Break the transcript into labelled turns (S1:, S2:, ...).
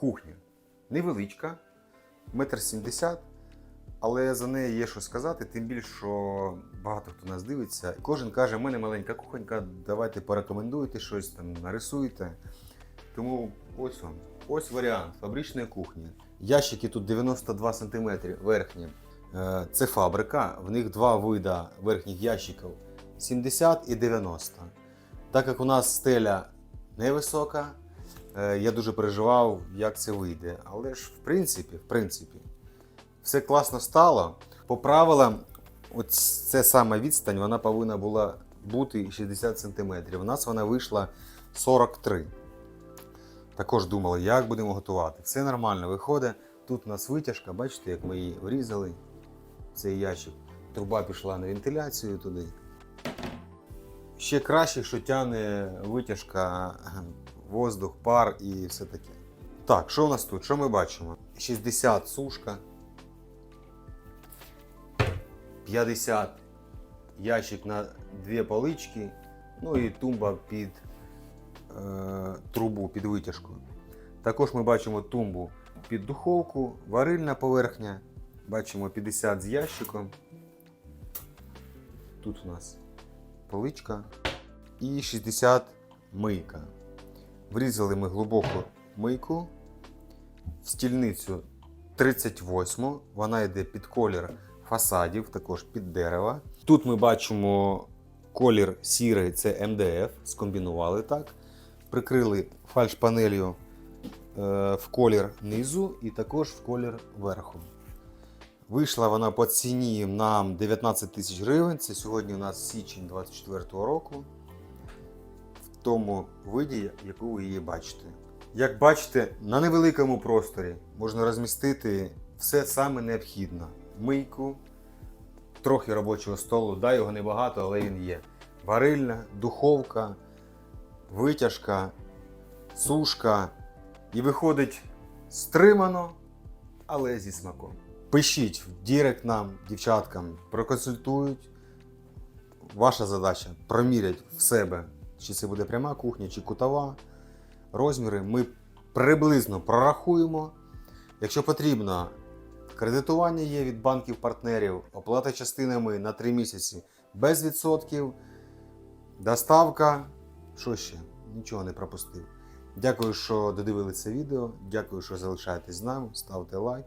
S1: кухня. Невеличка, метр сімдесят, але за неї є що сказати, тим більше, що багато хто нас дивиться. Кожен каже, в мене маленька кухонька, давайте порекомендуйте щось там, нарисуйте. Тому ось он, ось варіант фабричної кухні. Ящики тут 92 см верхні. Е, Це фабрика, в них два вида верхніх ящиків 70 і 90. Так як у нас стеля невисока, я дуже переживав, як це вийде. Але ж в принципі, в принципі, все класно стало. По правилам, це сама відстань, вона повинна була бути 60 см. У нас вона вийшла 43. Також думали, як будемо готувати. Все нормально виходить. Тут у нас витяжка, бачите, як ми її врізали. Цей ящик. Труба пішла на вентиляцію туди. Ще краще, що тягне витяжка, воздух, пар і все таке. Так, що у нас тут? Що ми бачимо? 60 сушка. 50 ящик на дві полички. Ну і тумба під е, трубу, під витяжку. Також ми бачимо тумбу під духовку, варильна поверхня. Бачимо 50 з ящиком. Тут у нас поличка і 60 мийка. Врізали ми глибоку мийку в стільницю 38. Вона йде під колір фасадів, також під дерева. Тут ми бачимо колір сірий, це МДФ, скомбінували так. Прикрили фальшпанелью е, в колір низу і також в колір верху. Вийшла вона по ціні нам 19 тисяч гривень. Це сьогодні у нас січень 24 року. Тому виді, яку ви її бачите. Як бачите, на невеликому просторі можна розмістити все саме необхідне: мийку, трохи робочого столу. Да, його небагато, але він є. Варильна, духовка, витяжка, сушка. І виходить стримано, але зі смаком. Пишіть в Дірект нам, дівчаткам, проконсультують. Ваша задача промірять в себе, чи це буде пряма кухня, чи кутова. Розміри ми приблизно прорахуємо. Якщо потрібно, кредитування є від банків-партнерів, оплата частинами на 3 місяці без відсотків, доставка. Що ще? Нічого не пропустив. Дякую, що додивилися це відео. Дякую, що залишаєтесь з нами. Ставте лайк.